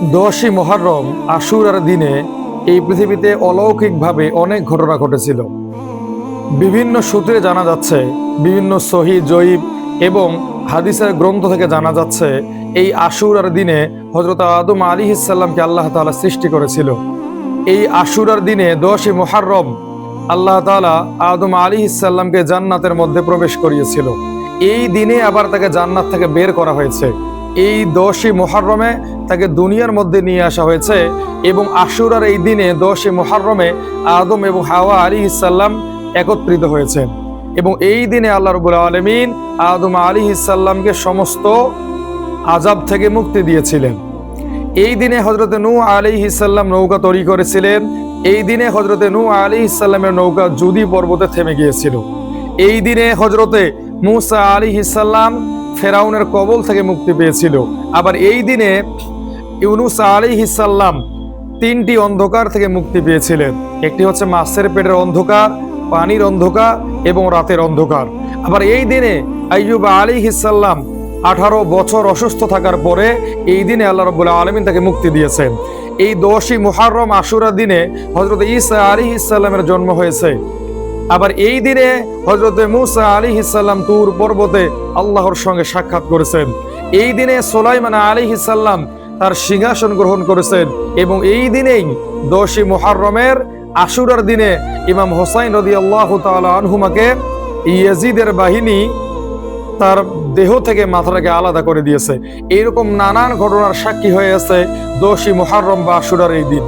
দশই মহারম আশুরার দিনে এই পৃথিবীতে অলৌকিকভাবে অনেক ঘটনা ঘটেছিল। বিভিন্ন সূত্রে জানা যাচ্ছে, বিভিন্ন সহি, জয়ীব এবং হাদিসের গ্রন্থ থেকে জানা যাচ্ছে, এই আশুরার দিনে হজরত আদম আলী ইসাল্লামকে আল্লাহ তাআলা সৃষ্টি করেছিল। এই আশুরার দিনে দশই মোহারম আল্লাহ তাআলা আদম আলী ইসাল্লামকে জান্নাতের মধ্যে প্রবেশ করিয়েছিল। এই দিনে আবার তাকে জান্নাত থেকে বের করা হয়েছে। এই দশই মোহারমে তাকে দুনিয়ার মধ্যে নিয়ে আসা হয়েছে এবং আশুরার এই দিনে দশই মোহারমে আদম এবং হাওয়া আলী ইসাল্লাম একত্রিত হয়েছেন এবং এই দিনে আল্লাহ রবুল আলমিন আদম আলী ইসাল্লামকে সমস্ত আজাব থেকে মুক্তি দিয়েছিলেন। এই দিনে হজরতে নূ আলী ইসাল্লাম নৌকা তৈরি করেছিলেন। এই দিনে হজরতে নূ আলী ইসাল্লামের নৌকা জুদি পর্বতে থেমে গিয়েছিল। এই দিনে হজরতে মুসা আলী ইসাল্লাম ফেরাউনের কবল থেকে মুক্তি পেয়েছিল। আবার এই দিনে ইউনুস আলী হিসাল্লাম তিনটি অন্ধকার থেকে মুক্তি পেয়েছিলেন। একটি হচ্ছে মাছের পেটের অন্ধকার, পানির অন্ধকার এবং রাতের অন্ধকার। আবার এই দিনে আইয়ুব আলী হিসাল্লাম আঠারো বছর অসুস্থ থাকার পরে এই দিনে আল্লাহ রবুল্লাহ আলমিন তাকে মুক্তি দিয়েছেন। এই দশই মুহাররম আশুরা দিনে হজরত ইসা আলী ইসাল্লামের জন্ম হয়েছে। আবার এই দিনে হজরত মুসা আলী ইসাল্লাম তুর পর্বতে আল্লাহর সঙ্গে সাক্ষাৎ করেছেন। এই দিনে সোলাইমান আলী ইসাল্লাম তার সিংহাসন গ্রহণ করেছেন এবং এই দিনেই দশই মুহাররমের আশুরার দিনে ইমাম হোসাইন রদি আল্লাহ আনহুমাকে ইয়াজিদের বাহিনী তার দেহ থেকে মাথাটাকে আলাদা করে দিয়েছে। এইরকম নানান ঘটনার সাক্ষী হয়ে আছে দোষী মুহাররম বা আশুরার এই দিন।